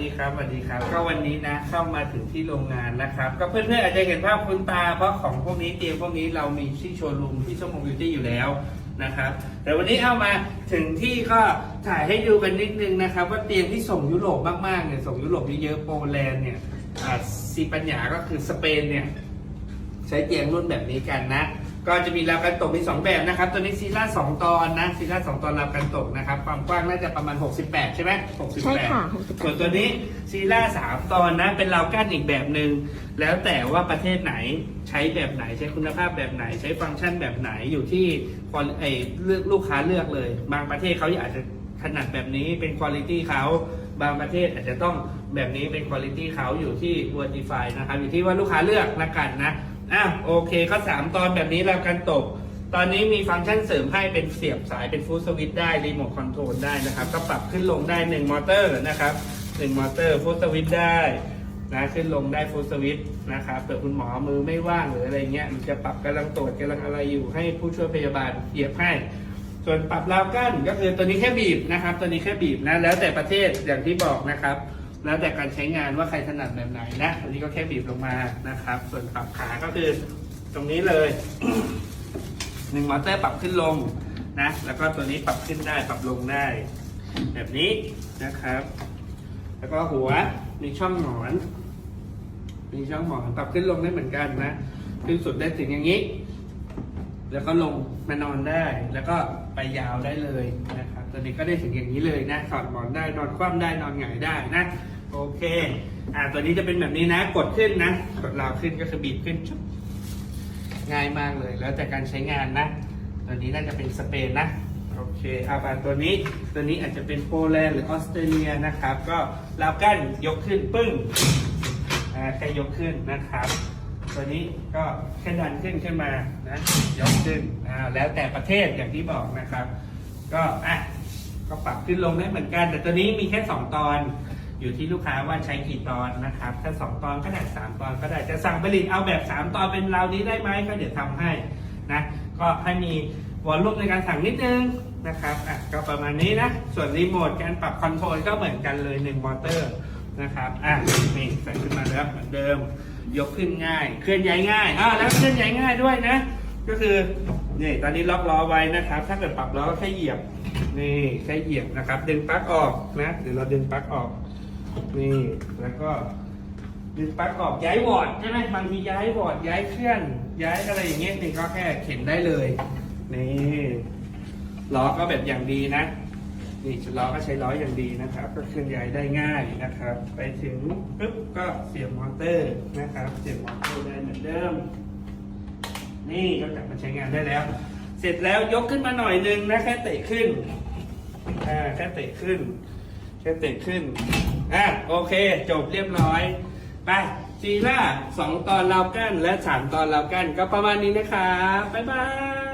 ดีครับสวัสดีครับ ก็วันนี้นะเข้ามาถึงที่โรงงานนะครับ ก็เพื่อนๆอาจจะเห็นภาพคุณตาเพราะของพวกนี้เตียงพวกนี้เรามีที่โชว์รูมที่ชั่วโมงบิวตี้อยู่แล้วนะครับ แต่วันนี้เอามาถึงที่ก็ถ่ายให้ดูกันนิดนึงนะครับ ว่าเตียงที่ส่งยุโรปมากๆเนี่ยส่งยุโรปเยอะๆโปแลนด์เนี่ยอ่าซีปัญญาก็คือสเปนเนี่ยใช้เตียงรุ่นแบบนี้กันนะ ก็จะมีราวกันตกมี2แบบนะครับ ตัวนี้ซีล่า2ตอนนะซีล่า2ตอนราวกันตกนะครับ ความกว้างน่าจะประมาณ 68 ใช่ไหม68ใช่ค่ะ68ส่วนตัวนี้ซีล่า3ตอนนะ เป็นราวกั้นอีกแบบหนึ่งแล้วแต่ว่าประเทศไหนใช้แบบไหนใช้คุณภาพแบบไหน ใช้ฟังก์ชันแบบไหนอยู่ที่ควอไอเลือกลูกค้าเลือกเลย บางประเทศเขาอาจจะถนัดแบบนี้เป็นคุณ i t y เขาบางประเทศอาจจะต้องแบบนี้เป็นคุณ i t y เขาอยู่ที่ Vertify นะครับอยู่ที่ว่าลูกค้าเลือกละกันนะ อะโอเคก็สามตอนแบบนี้แล้วกันตก ตอนนี้มีฟังก์ชันเสริมให้เป็นเสียบสายเป็นฟูสวิตได้ รีโมทคอนโทรลได้นะครับ ก็ปรับขึ้นลงได้1มอเตอร์นะครับ1มอเตอร์ฟูสวิตได้นะขึ้นลงได้ฟูสวิตนะครับเผื่อคุณหมอมือไม่ว่างหรืออะไรเงี้ยมันจะปรับกำลังตรวจกำลังอะไรอยู่ให้ผู้ช่วยพยาบาลเหยียบให้ ส่วนปรับราวกั้นก็คือตัวนี้แค่บีบนะครับ ตัวนี้แค่บีบนะแล้วแต่ประเทศอย่างที่บอกนะครับ แล้วแต่การใช้งานว่าใครถนัดแบบไหนนะอันนี้ก็แค่บีบลงมานะครับ ส่วนปรับขาก็คือตรงนี้เลยหนึ่งมอเตอร์ปรับขึ้นลงนะ แล้วก็ตัวนี้ปรับขึ้นได้ปรับลงได้ แบบนี้นะครับ แล้วก็หัวมีช่องหมอน มีช่องหมอนปรับขึ้นลงได้เหมือนกันนะขึ้นสุดได้ถึงอย่างนี้ แล้วก็ลงมานอนได้ แล้วก็ไปยาวได้เลยนะครับ ตัวนี้ก็ได้ถึงอย่างนี้เลยนะถอดหมอนได้นอนคว่ำได้นอนหงายได้นะโอเคอ่าตัวนี้จะเป็นแบบนี้นะ กดขึ้นนะกดราวขึ้นก็คือบีบขึ้นชุบง่ายมากเลย แล้วแต่การใช้งานนะ ตัวนี้น่าจะเป็นสเปนนะโอเคเอาไปตัวนี้ตัวนี้อาจจะเป็นโปแลนด์หรือออสเตรเลียนะครับ ก็ราวกั้นยกขึ้นปึ้งอ่าแค่ยกขึ้นนะครับ ตัวนี้ก็แค่ดันขึ้นขึ้นมานะยกขึ้นอ่าแล้วแต่ประเทศอย่างที่บอกนะครับ ก็อะ ก็ปรับขึ้นลงได้เหมือนกัน แต่ตัวนี้มีแค่2ตอน อยู่ที่ลูกค้าว่าใช้กี่ตอนนะครับ ถ้า2ตอนก็ได้3ตอนก็ได้จะสั่งผลิตเอาแบบ3ตอนเป็นราวนี้ได้ไหมก็เดี๋ยวทำให้นะก็ให้มีวอลลุ่มในการสั่งนิดนึงนะครับอะก็ประมาณนี้นะ ส่วนรีโมทการปรับคอนโทรลก็เหมือนกันเลย1มอเตอร์นะครับอะนี่ใส่ขึ้นมาแล้วเหมือนเดิม ยกขึ้นง่าย เคลื่อนย้ายง่ายอ่าแล้วเคลื่อนย้ายง่ายด้วยนะ ก็คือนี่ตอนนี้ล็อกล้อไว้นะครับ ถ้าเกิดปรับล้อก็แค่เหยียบ นี่แค่เหยียบนะครับ ดึงปลั๊กออกนะเดี๋ยวเราดึงปลั๊กออก นี่แล้วก็ ดึงปลั๊กออกย้ายวอร์ดใช่ไหมบางทีย้ายวอร์ดย้ายเคลื่อนย้ายอะไรอย่างเงี้ยนี่ก็แค่เข็นได้เลย นี่ล้อก็แบบอย่างดีนะ นี่ล้อก็ใช้ล้ออย่างดีนะครับ ก็เคลื่อนย้ายได้ง่ายนะครับ ไปถึงปุ๊บก็เสียบมอเตอร์นะครับ เสียบมอเตอร์ได้เหมือนเดิม นี่ก็กลับมาใช้งานได้แล้ว เสร็จแล้วยกขึ้นมาหน่อยนึงนะแค่เตะขึ้นอ่าแค่เตะขึ้น แค่เตะขึ้นอะโอเค จบเรียบร้อย ไปจีล่าสองตอนราวกันและสามตอนราวกันก็ประมาณนี้นะคะบบ๊ายบาย